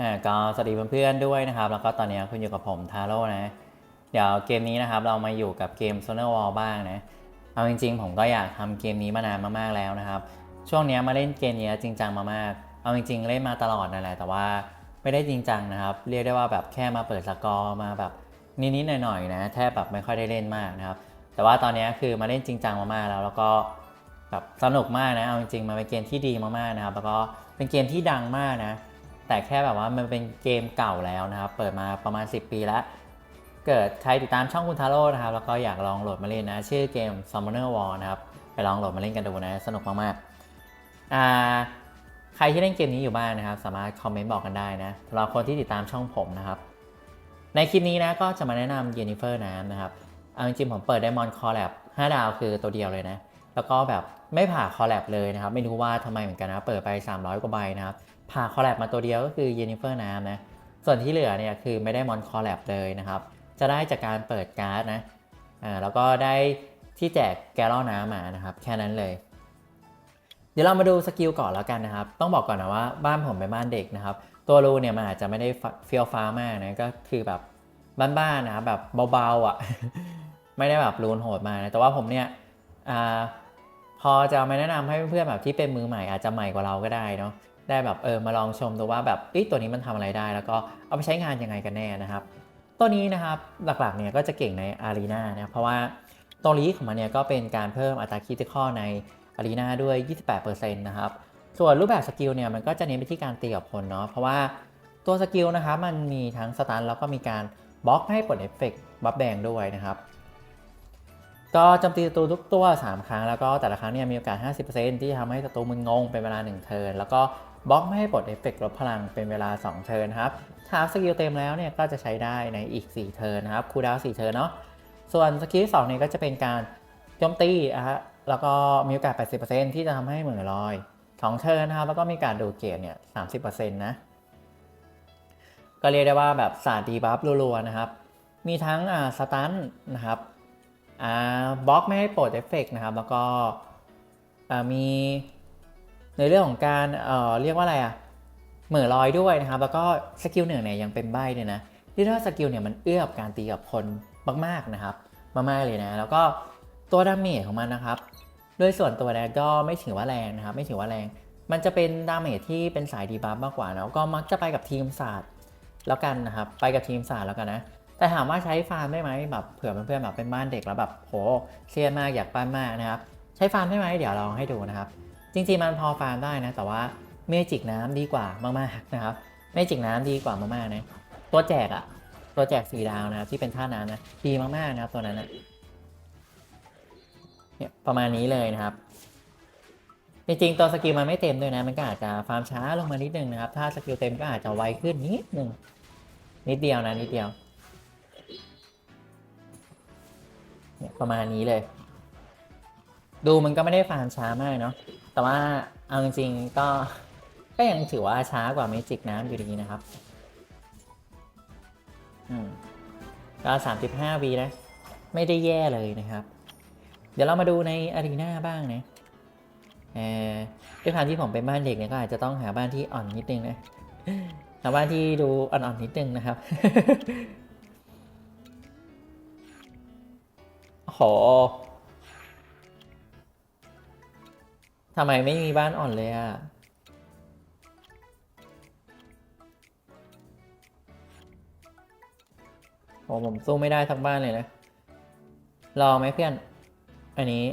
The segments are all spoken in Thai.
อ่าก็สวัสดีเพื่อนๆด้วยนะครับ แล้วก็ตอนนี้คุณอยู่กับผมทาโร่นะ เดี๋ยวเกมนี้นะครับเรามาอยู่กับเกม s o n a r Wall บ้างนะ เอาจริงๆ ผมก็อยากทำเกมนี้มานานมากๆแล้วนะครับ ช่วงนี้มาเล่นเกมนี้จริงจังมามาก เอาจริง ๆ เล่นมาตลอดนั่นแหละ แต่ว่าไม่ได้จริงจังนะครับ เรียกได้ว่าแบบแค่มาเปิดสกอร์มาแบบนิดๆหน่อยๆนะ แทบแบบไม่ค่อยได้เล่นมากนะครับ แต่ว่าตอนนี้คือมาเล่นจริงจังมากๆแล้ว แล้วก็แบบสนุกมากนะ เอาจริงๆมันเป็นเกมที่ดีมากๆนะครับ แล้วก็เป็นเกมที่ดังมากนะ แต่แค่แบบว่ามันเป็นเกมเก่าแล้วนะครับ เปิดมาประมาณ 10 ปีแล้ว เกิดใครติดตามช่องคุณทาโร่นะครับ แล้วก็อยากลองโหลดมาเล่นนะ ชื่อเกม Summoner War นะครับ ไปลองโหลดมาเล่นกันดูนะ สนุกมากๆอ่าใครที่เล่นเกมนี้อยู่บ้างนะครับ สามารถคอมเมนต์บอกกันได้นะสำหรับคนที่ติดตามช่องผมนะครับ ในคลิปนี้นะก็จะมาแนะนำเยนิเฟอร์น้ำนะครับเอาจริงๆผมเปิดไดมอนคอร์แลบ5ดาวคือตัวเดียวเลยนะ แล้วก็แบบไม่ผ่าคอร์แลบเลยนะครับ ไม่รู้ว่าทำไมเหมือนกันนะ เปิดไป 300 กว่าใบนะครับ ผ่าคอร์แลบมาตัวเดียวก็คือเยนิเฟอร์น้ำนะ ส่วนที่เหลือเนี่ยคือไม่ได้มอนคอร์แลบเลยนะครับ จะได้จากการเปิดการ์ดนะอ่าแล้วก็ได้ที่แจกแกลลอนน้ำมานะครับแค่นั้นเลย เดี๋ยวเรามาดูสกิลก่อนแล้วกันนะครับ ต้องบอกก่อนนะว่าบ้านผมเป็นบ้านเด็กนะครับ ตัวรูเนี่ยมันอาจจะไม่ได้เฟี้ยวฟ้ามากนะก็คือแบบบ้านๆนะครับแบบเบาๆอะ ไม่ได้แบบรูนโหดมานะแต่ว่าผมเนี่ยอพอจะมาแนะนำให้เพื่อนๆแบบที่เป็นมือใหม่อาจจะใหม่กว่าเราก็ได้เนาะ ได้แบบเออมาลองชมดูว่าแบบอ้ยตัวนี้มันทำอะไรได้ แล้วก็เอาไปใช้งานยังไงกันแน่นะครับ ตัวนี้นะครับหลักๆเนี่ยก็จะเก่งในอารีนานะเพราะว่าตัวลีของมันเนี่ยก็เป็นการเพิ่มอัตราคิติคอในอารีนาด้วย 28%นะครับส่วนรูปแบบสกิลเนี่ยมันก็จะเน้นไปที่การตีกับคนเนาะเพราะว่าตัวสกิลนะครับมันมีทั้งสตันแล้วก็มีการบล็อกให้ปลดเอฟเฟกต์บัฟแดงด้วยนะครับก็จมตีศัตรูทุกตัว 3 ครั้ง แล้วก็แต่ละครั้งเนี่ยมีโอกาส 50%ที่ทำให้ศัตรูมึนงงเป็นเวลา 1 เทิร์นแล้วก็ บล็อกไม่ให้ปลดเอฟเฟกต์ลดพลังเป็นเวลา 2 เทิร์นครับถ้าสกิลเต็มแล้วเนี่ยก็จะใช้ได้ในอีก 4 เทิร์นนะครับคูดาวน์4เทิร์นเนาะส่วนสกิลที่2เนี่ยก็จะเป็นการโจมตีอะฮะแล้วก็มีโอกาส 80%ที่จะทำให้เหมือนลอย2เทิร์นนะครับแล้วก็มีการดูเกรเนี่ย30%นะก็เรียกได้ว่าแบบศาสตร์ดีบัฟรัวๆนะครับ มีทั้งอ่าสตันนะครับอ่าบล็อกไม่ให้ปลดเอฟเฟกต์นะครับ แล้วก็อ่ามี ในเรื่องของการเอ่อเรียกว่าอะไรอะเหม่อลอยด้วยนะครับ แล้วก็สกิลหนึ่งเนี่ยยังเป็นใบเลยนะเรียกได้ว่าสกิลเนี่ยมันเอื้อกับการตีกับคนมากๆนะครับ มากๆเลยนะ แล้วก็ตัวดาเมจของมันนะครับ โดยส่วนตัวเนี่ยก็ไม่ถือว่าแรงนะครับ ไม่ถือว่าแรง มันจะเป็นดาเมจที่เป็นสายดีบัฟมากกว่านะก็มักจะไปกับทีมศาสตร์แล้วกันนะครับ ไปกับทีมศาสตร์แล้วกันนะ แต่ถามว่าใช้ฟาร์มได้ไหมแบบเผื่อเพื่อนๆแบบเป็นบ้านเด็กแล้วแบบโหเครียดมากอยากปั้นมากนะครับ ใช้ฟาร์มได้ไหมเดี๋ยวลองให้ดูนะครับ จริงๆมันพอฟาร์มได้นะ แต่ว่าเมจิกน้ำดีกว่ามากๆนะครับเมจิกน้ำดีกว่ามากๆนะตัวแจกอะตัวแจกสีดาวนะครับที่เป็นท่าน้ำนะดีมากๆนะครับตัวนั้นนะเนี่ยประมาณนี้เลยนะครับ จริงๆตัวสกิลมันไม่เต็มด้วยนะ มันก็อาจจะฟาร์มช้าลงมานิดนึงนะครับ ถ้าสกิลเต็มก็อาจจะไวขึ้นนิดนึงนิดเดียวนะนิดเดียวเนี่ยประมาณนี้เลย ดูมันก็ไม่ได้ฟาร์มช้ามากเนาะ แต่ว่าเอาจริงๆก็ก็ยังถือว่าช้ากว่าเมจิกน้ำอยู่ดีนะครับ อืมก็35วีนะ ไม่ได้แย่เลยนะครับ เดี๋ยวเรามาดูในอารีนาบ้างนะเออด้วยความที่ผมเป็นบ้านเด็กเนี่ยก็อาจจะต้องหาบ้านที่อ่อนนิดนึงนะหาบ้านที่ดูอ่อนๆนิดนึงนะครับโห ทำไมไม่มีบ้านอ่อนเลยอะโหผมสู้ไม่ได้ทั้งบ้านเลยนะ รอไหมเพื่อน อันนี้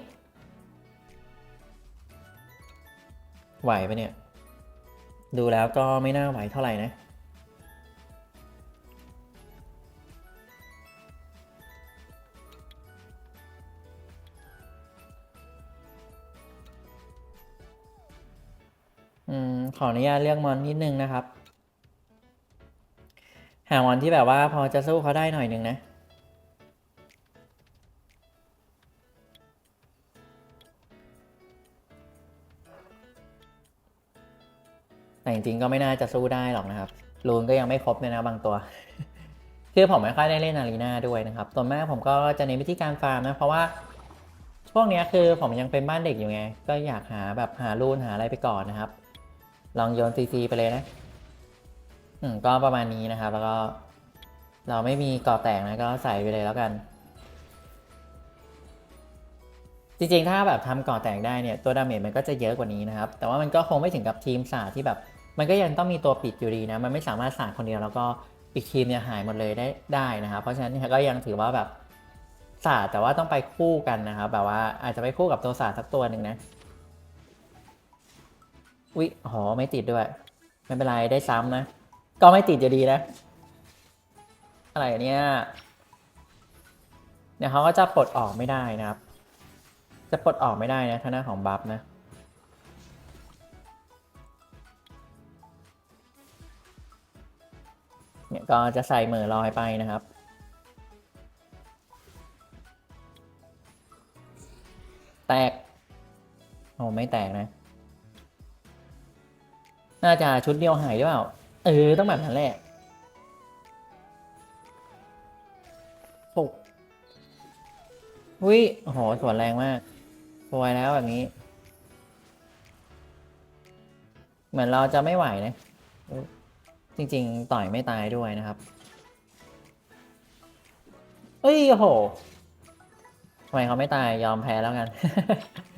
ไหวปะเนี่ย ดูแล้วก็ไม่น่าไหวเท่าไหร่นะ อืมขออนุญาตเลือกมอนนิดนึงนะครับ หามอนที่แบบว่าพอจะสู้เขาได้หน่อยนึงนะ แต่จริงๆก็ไม่น่าจะสู้ได้หรอกนะครับรูนก็ยังไม่ครบเลยนะบางตัว คือผมไม่ค่อยได้เล่นอารีนาด้วยนะครับส่วนมากผมก็จะเน้นวิธีการฟาร์มนะ เพราะว่าช่วงนี้คือผมยังเป็นบ้านเด็กอยู่ไง ก็อยากหาแบบหารูนหาอะไรไปก่อนนะครับ ลองโยนซีซีไปเลยนะ อืมก็ประมาณนี้นะครับ แล้วก็ เราไม่มีก่อแตกนะก็ใส่ไปเลยแล้วกัน จริงๆ ถ้าแบบทำก่อแตกได้เนี่ยตัวดาเมจมันก็จะเยอะกว่านี้นะครับ แต่ว่ามันก็คงไม่ถึงกับทีมศาสที่แบบ มันก็ยังต้องมีตัวปิดอยู่ดีนะ มันไม่สามารถศาสคนเดียวแล้วก็อีกทีมเนี่ยหายหมดเลยได้ได้นะครับ เพราะฉะนั้นก็ยังถือว่าแบบศาสตร์แต่ว่าต้องไปคู่กันนะครับ แบบว่าอาจจะไปคู่กับตัวศาสตร์สักตัวหนึ่งนะ วิหอไม่ติดด้วย ไม่เป็นไรได้ซ้ำนะ ก็ไม่ติดอยู่ดีนะ อะไรเนี่ยเนี่ยเขาก็จะปลดออกไม่ได้นะครับ จะปลดออกไม่ได้นะทาน้าของบัฟนะเนี่ยก็จะใส่เหมือลอยไปนะครับ แตกโอ้ไม่แตกนะ น่าจะชุดเดียวหายหรือเปล่า เออ ต้องแบบนั้นแหละปุกวิโอ้โหสวนแรงมากสวยแล้วแบบนี้ เหมือนเราจะไม่ไหวนะ จริง ๆ ต่อยไม่ตายด้วยนะครับ เอ้ยโอ้โหทำไมเขาไม่ตายยอมแพ้แล้วกันเ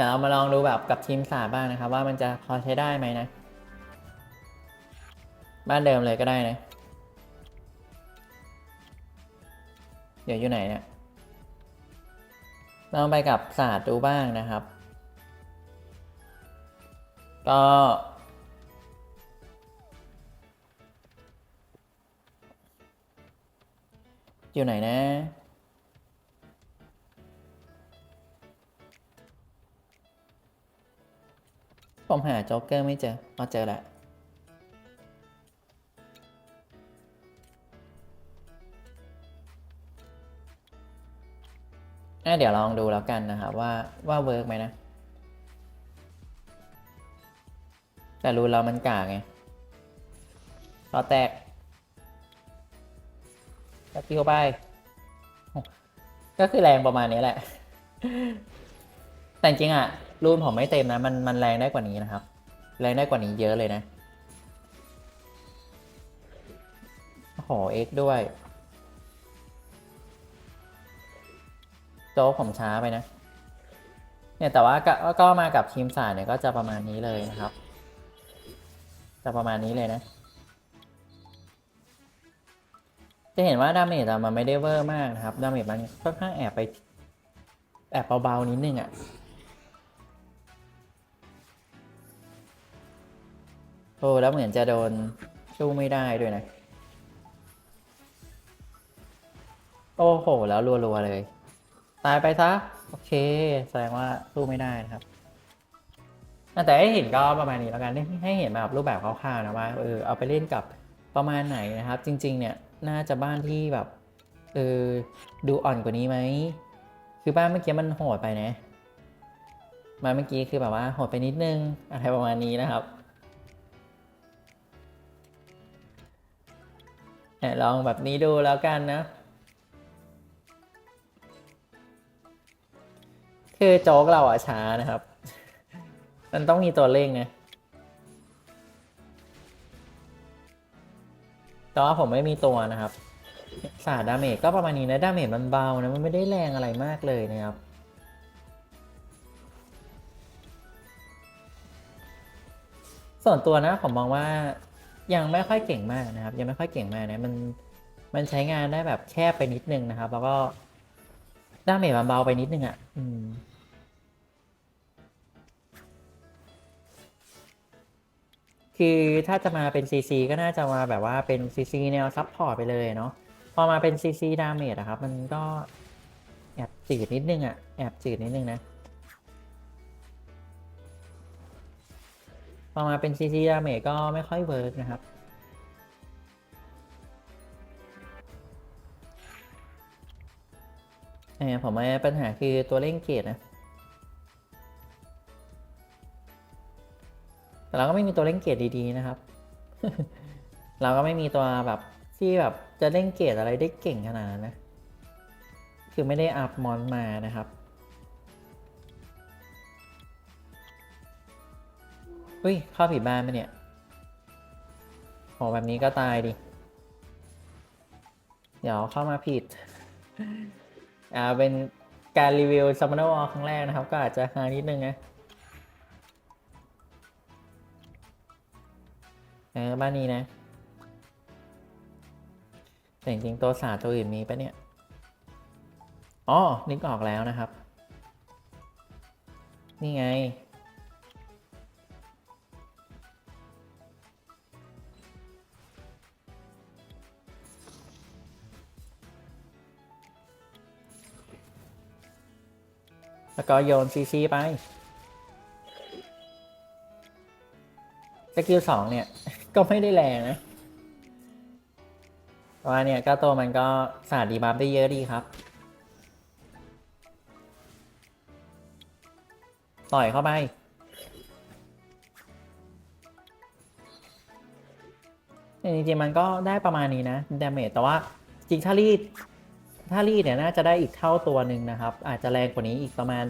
ดี๋ยวเรามาลองดูแบบกับทีมสาบ้างนะครับ ว่ามันจะพอใช้ได้ไหมนะ บ้านเดิมเลยก็ได้นะ เดี๋ยวอยู่ไหนเนี่ยลองไปกับศาสตร์ดูบ้างนะครับ ก็อยู่ไหนนะ ผมหาโจ๊กเกอร์ไม่เจอพอเจอแล้วอะเดี๋ยวลองดูแล้วกันนะครับว่าว่าเวิร์กไหมนะ แต่รูเรามันกากไงต่อแตกตะกิ้วไป ก็คือแรงประมาณนี้แหละ แต่จริงอะ รูนผมไม่เต็มนะ มันมันแรงได้กว่านี้นะครับ แรงได้กว่านี้เยอะเลยนะโอ้โหเอ็กด้วย โจ๊กผมช้าไปนะ เนี่ยแต่ว่าก็ก็มากับทีมสายเนี่ยก็จะประมาณนี้เลยนะครับ จะประมาณนี้เลยนะ จะเห็นว่าดาเมจอะมันไม่ได้เวอร์มากนะครับดาเมจมันค่อนข้างแอบไปแอบเบาๆนิดนึงอะ โอ้แล้วเหมือนจะโดนสู้ไม่ได้ด้วยนะ โอ้โห แล้วรัวๆเลย ตายไปซะ โอเค แสดงว่าสู้ไม่ได้นะครับ แต่ให้เห็นก็ประมาณนี้แล้วกัน ให้เห็นแบบรูปแบบคร่าวๆนะว่าเออเอาไปเล่นกับประมาณไหนนะครับ จริง ๆ เนี่ย น่าจะบ้านที่แบบเออดูอ่อนกว่านี้ไหม คือบ้านเมื่อกี้มันโหดไปนะบ้าเมื่อกี้คือแบบว่าโหดไปนิดนึงอะไรประมาณนี้นะครับ ลองแบบนี้ดูแล้วกันนะ คือโจ๊กเราอะช้านะครับ มันต้องมีตัวเร่งไงแต่ว่าผมไม่มีตัวนะครับ สาดาเมจก็ประมาณนี้นะดาเมจมันเบานะ มันไม่ได้แรงอะไรมากเลยนะครับส่วนตัวนะผมมองว่า ยังไม่ค่อยเก่งมากนะครับ ยังไม่ค่อยเก่งมากนะมันมันใช้งานได้แบบแคบไปนิดนึงนะครับ แล้วก็ดาเมจมันเบาไปนิดนึงอะ่ะอืมคือถ้าจะมาเป็น CC ก็น่าจะมาแบบว่าเป็น CC แนวซับพอร์ตไปเลยเนาะพอมาเป็น CC ดาเมจอะครับ มันก็แอบจืดนิดนึงอะแอบจืดนิดนึงนะ อมาเป็น CC ดาเมจก็ไม่ค่อยเวิร์กนะครับเออผมว่าปัญหาคือตัวเร่งเกตนะ แต่เราก็ไม่มีตัวเล่นเกรดดีๆนะครับ เราก็ไม่มีตัวแบบที่แบบจะเล่นเกรดอะไรได้เก่งขนาดนั้นนะ คือไม่ได้อัพมอนมานะครับ อุ้ยเข้าผิดบ้านไหมเนี่ยโหแบบนี้ก็ตายดิ เดี๋ยวเข้ามาผิด อ่า เป็นการรีวิว Summoner Wall ครั้งแรกนะครับ ก็อาจจะฮานิดนึงนะเออบ้านนี้นะแต่จริงๆตัวศาสตร์ตัวอื่นมีปะเนี่ย อ๋อ นึกออกแล้วนะครับ นี่ไง แล้วก็โยนซีซีไป สกิลสองเนี่ย ก็ไม่ได้แรงนะแต่ว่าเนี่ยก็ตัวมันก็สาดดีบัฟได้เยอะดีครับ ต่อยเข้าไป จริงๆมันก็ได้ประมาณนี้นะดาเมจแต่ว่าจริงถ้ารีด ถ้ารีดเนี่ยน่าจะได้อีกเท่าตัวหนึ่งนะครับ อาจจะแรงกว่านี้อีกประมาณ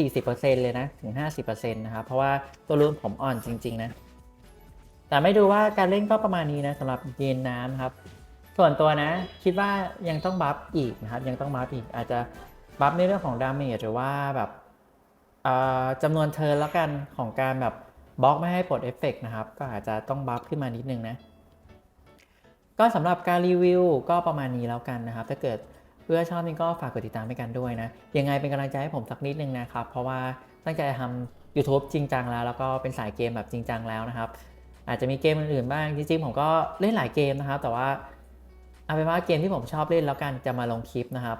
40%เลยนะถึง 50%นะครับเพราะว่าตัวรุ่นผมอ่อนจริง ๆ นะ แต่ไม่ดูว่าการเล่นก็ประมาณนี้นะสำหรับเยนน้ำครับ ส่วนตัวนะ คิดว่ายังต้องบัฟอีกนะครับ ยังต้องบัฟอีกอาจจะบัฟในเรื่องของดาเมจหรือว่าแบบจำนวนเทิร์นแล้วกันของการแบบบล็อกไม่ให้ปลดเอฟเฟกต์นะครับ ก็อาจจะต้องบัฟขึ้นมานิดนึงนะ ก็สำหรับการรีวิวก็ประมาณนี้แล้วกันนะครับ ถ้าเกิด เพื่อชอบนี่ก็ฝากกดติดตามให้กันด้วยนะ ยังไงเป็นกำลังใจให้ผมสักนิดนึงนะครับ เพราะว่าตั้งใจทำ YouTube จริงจังแล้ว แล้วก็เป็นสายเกมแบบจริงจังแล้วนะครับ อาจจะมีเกมอื่นๆบ้างจริงๆผมก็เล่นหลายเกมนะครับ แต่ว่าเอาเป็นว่าเกมที่ผมชอบเล่นแล้วกันจะมาลงคลิปนะครับ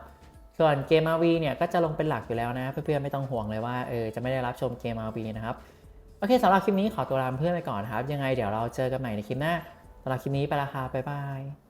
ส่วนเกม RV เนี่ยก็จะลงเป็นหลักอยู่แล้วนะ เพื่อนๆไม่ต้องห่วงเลยว่าเออจะไม่ได้รับชมเกม RV นะครับโอเคสำหรับคลิปนี้ขอตัวลาเพื่อนไปก่อนนะครับ ยังไงเดี๋ยวเราเจอกันใหม่ในคลิปหน้าสำหรับคลิปนี้ไปละครับบ๊ายบาย